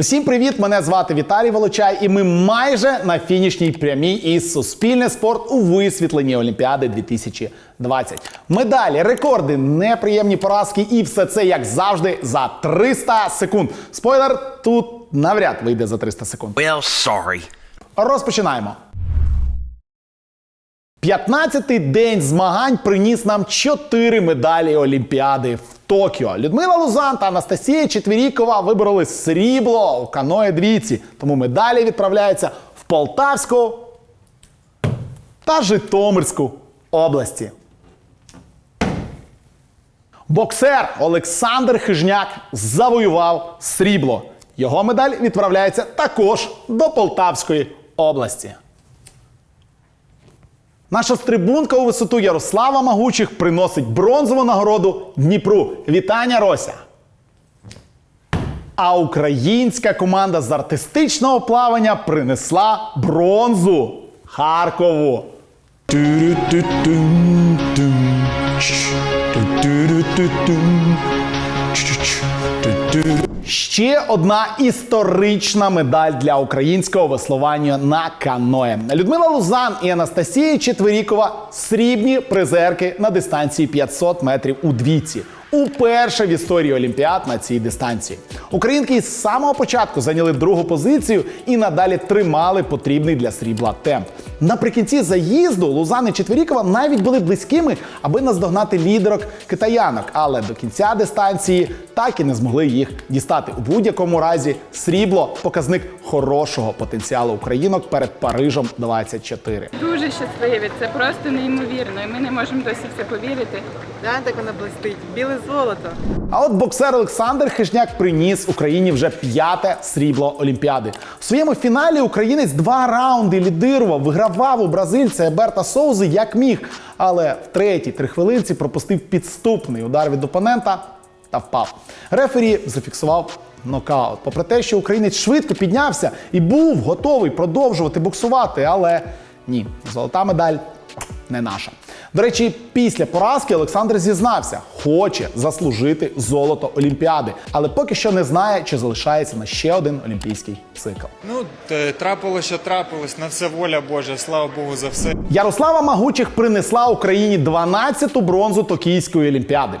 Усім привіт! Мене звати Віталій Волочай, і ми майже на фінішній прямій із Суспільне спорт у висвітленні Олімпіади 2020. Медалі, рекорди, неприємні поразки, і все це як завжди за 300 секунд. Спойлер, тут навряд вийде за 300 секунд. Well, sorry. Розпочинаємо. 15-й день змагань приніс нам 4 медалі Олімпіади в Токіо. Людмила Лузан та Анастасія Четвірікова вибороли срібло у каної двійці. Тому медалі відправляються в Полтавську та Житомирську області. Боксер Олександр Хижняк завоював срібло. Його медаль відправляється також до Полтавської області. Наша стрибунка у висоту Ярослава Магучих приносить бронзову нагороду Дніпру. Вітання, Рося! А українська команда з артистичного плавання принесла бронзу Харкову. Ще одна історична медаль для українського веслування на каное. Людмила Лузан і Анастасія Четверікова срібні призерки на дистанції 500 метрів у двійці. Уперше в історії Олімпіад на цій дистанції. Українки з самого початку зайняли другу позицію і надалі тримали потрібний для срібла темп. Наприкінці заїзду Лузан і Четверікова навіть були близькими, аби наздогнати лідерок китаянок, але до кінця дистанції так і не змогли їх дістати. У будь-якому разі срібло показник хорошого потенціалу українок перед Парижем 24. Дуже щасливі, це просто неймовірно. І ми не можемо досі в це повірити. Да, так воно блистить. Біле золото. А от боксер Олександр Хижняк приніс Україні вже п'яте срібло Олімпіади. У своєму фіналі українець два раунди лідирував, вигравав у бразильця Еберта Соузи як міг. Але в третій три хвилинці пропустив підступний удар від опонента та впав. Рефері зафіксував нокаут. Попри те, що українець швидко піднявся і був готовий продовжувати боксувати, але ні, золота медаль не наша. До речі, після поразки Олександр зізнався, хоче заслужити золото Олімпіади, але поки що не знає, чи залишається на ще один олімпійський цикл. Ну, т- трапилось, що трапилось, на все воля Божа, слава Богу за все. Ярослава Магучих принесла Україні 12-ту бронзу Токійської олімпіади.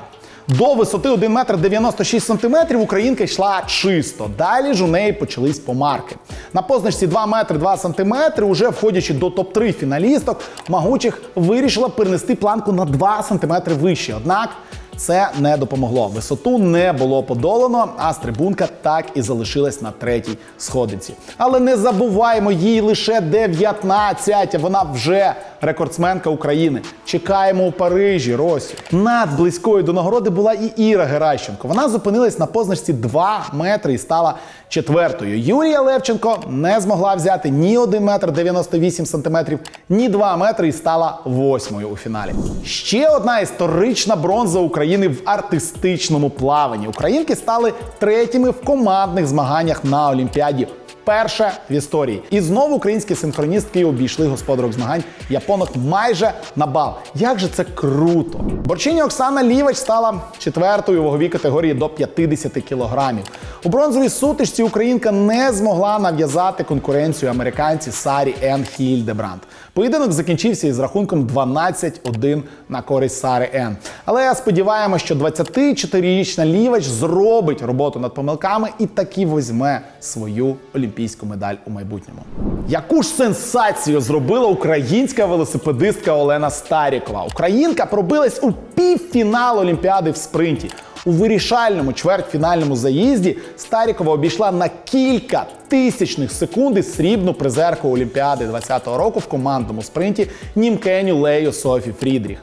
До висоти 1 метр 96 сантиметрів українка йшла чисто. Далі ж у неї почались помарки. На позначці 2 метри 2 сантиметри, уже входячи до топ-3 фіналісток, Магучих вирішила перенести планку на 2 сантиметри вище. Однак це не допомогло. Висоту не було подолано, а стрибунка так і залишилась на третій сходинці. Але не забуваємо, їй лише 19, вона вже рекордсменка України. Чекаємо у Парижі, Росю. Над близькою до нагороди була і Іра Геращенко. Вона зупинилась на позначці 2 метри і стала четвертою. Юрія Левченко не змогла взяти ні 1 метр 98 сантиметрів, ні 2 метри і стала восьмою у фіналі. Ще одна історична бронза України в артистичному плаванні. Українки стали третіми в командних змаганнях на Олімпіаді. Вперше в історії. І знову українські синхроністки обійшли господарок змагань японок майже на бал. Як же це круто! Борчиня Оксана Лівач стала четвертою ваговій категорії до 50 кілограмів. У бронзовій сутичці українка не змогла нав'язати конкуренцію американці Сарі Ен Хільдебранд. Поєдинок закінчився із рахунком 12-1 на користь Сари Ен. Але сподіваємося, що 24-річна Лівач зробить роботу над помилками і таки візьме свою олімпійську медаль у майбутньому. Яку ж сенсацію зробила українська велосипедистка Олена Старікова? Українка пробилась у півфінал Олімпіади в спринті. У вирішальному чвертьфінальному заїзді Старікова обійшла на кілька тисячних секунди срібну призерку Олімпіади 2020 року в командному спринті Німкеню Лею Софі Фрідріх.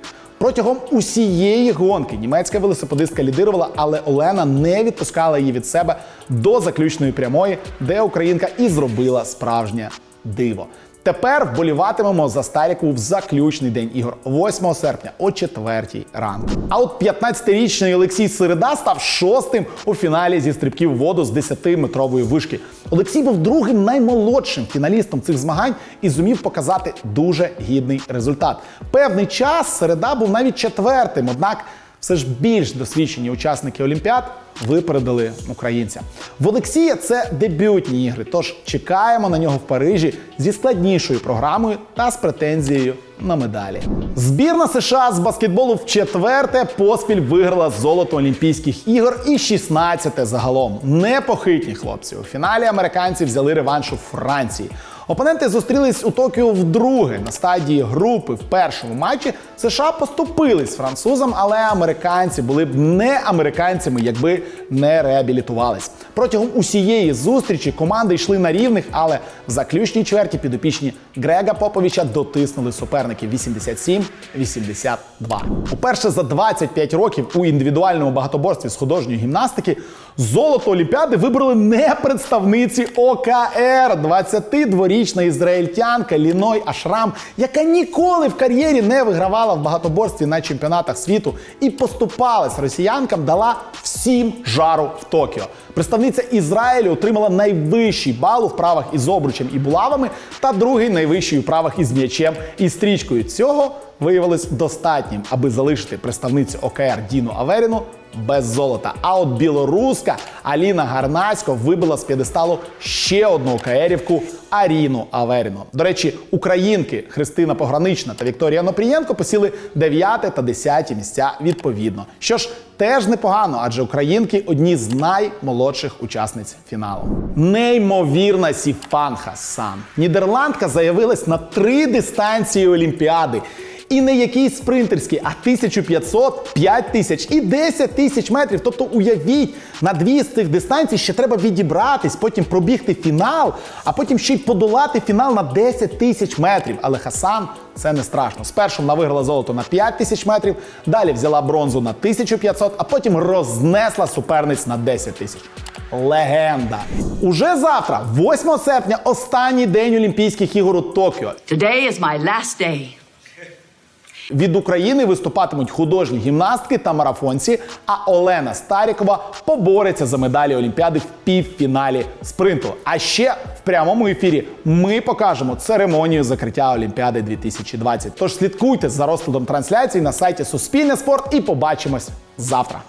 Протягом усієї гонки німецька велосипедистка лідирувала, але Олена не відпускала її від себе до заключної прямої, де українка і зробила справжнє диво. Тепер вболіватимемо за Старіку в заключний день ігор 8 серпня о 4 ранку. А от 15-річний Олексій Середа став шостим у фіналі зі стрибків воду з 10-метрової вишки. Олексій був другим наймолодшим фіналістом цих змагань і зумів показати дуже гідний результат. Певний час Середа був навіть четвертим, однак Все ж більш досвідчені учасники Олімпіад випередили українця. В Олексія це дебютні ігри, тож чекаємо на нього в Парижі зі складнішою програмою та з претензією на медалі. Збірна США з баскетболу в четверте поспіль виграла золото Олімпійських ігор і 16-те загалом. Непохитні хлопці. У фіналі американці взяли реванш у Франції. Опоненти зустрілись у Токіо вдруге на стадії групи в першому матчі. США поступились французам, але американці були б не американцями, якби не реабілітувались. Протягом усієї зустрічі команди йшли на рівних, але в заключній чверті підопічні Грега Поповича дотиснули суперників 87-82. Уперше за 25 років у індивідуальному багатоборстві з художньої гімнастики золото Олімпіади вибрали не представниці ОКР, 22-річна ізраїльтянка Ліной Ашрам, яка ніколи в кар'єрі не вигравала в багатоборстві на чемпіонатах світу і поступалась росіянкам, дала всім жару в Токіо. Представниця Ізраїлю отримала найвищий бал у вправах із обручем і булавами та другий найвищий у вправах із м'ячем і стрічкою. Цього виявилось достатнім, аби залишити представницю ОКР Діну Аверіну без золота. А от білоруска Аліна Гарнасько вибила з п'єдесталу ще одну ОКРівку Аріну Аверіну. До речі, українки Христина Погранична та Вікторія Нопрієнко посіли 9 та 10 місця відповідно. Що ж, теж непогано, адже українки одні з наймолодших учасниць фіналу. Неймовірна Сіфан Хасан. Нідерландка заявилась на три дистанції Олімпіади. І не якісь спринтерські, а 1500, 5000 і 10 тисяч метрів. Тобто, уявіть, на дві з цих дистанцій ще треба відібратись, потім пробігти фінал, а потім ще й подолати фінал на 10 тисяч метрів. Але Хасан це не страшно. Спершу вона виграла золото на 5 тисяч метрів, далі взяла бронзу на 1500, а потім рознесла суперниць на 10 тисяч. Легенда. Уже завтра, 8 серпня, останній день Олімпійських ігор у Токіо. Today is my last day. Від України виступатимуть художні гімнастки та марафонці. А Олена Старікова побореться за медалі Олімпіади в півфіналі спринту. А ще в прямому ефірі ми покажемо церемонію закриття Олімпіади 2020. Тож слідкуйте за розкладом трансляції на сайті Суспільне спорт і побачимось завтра.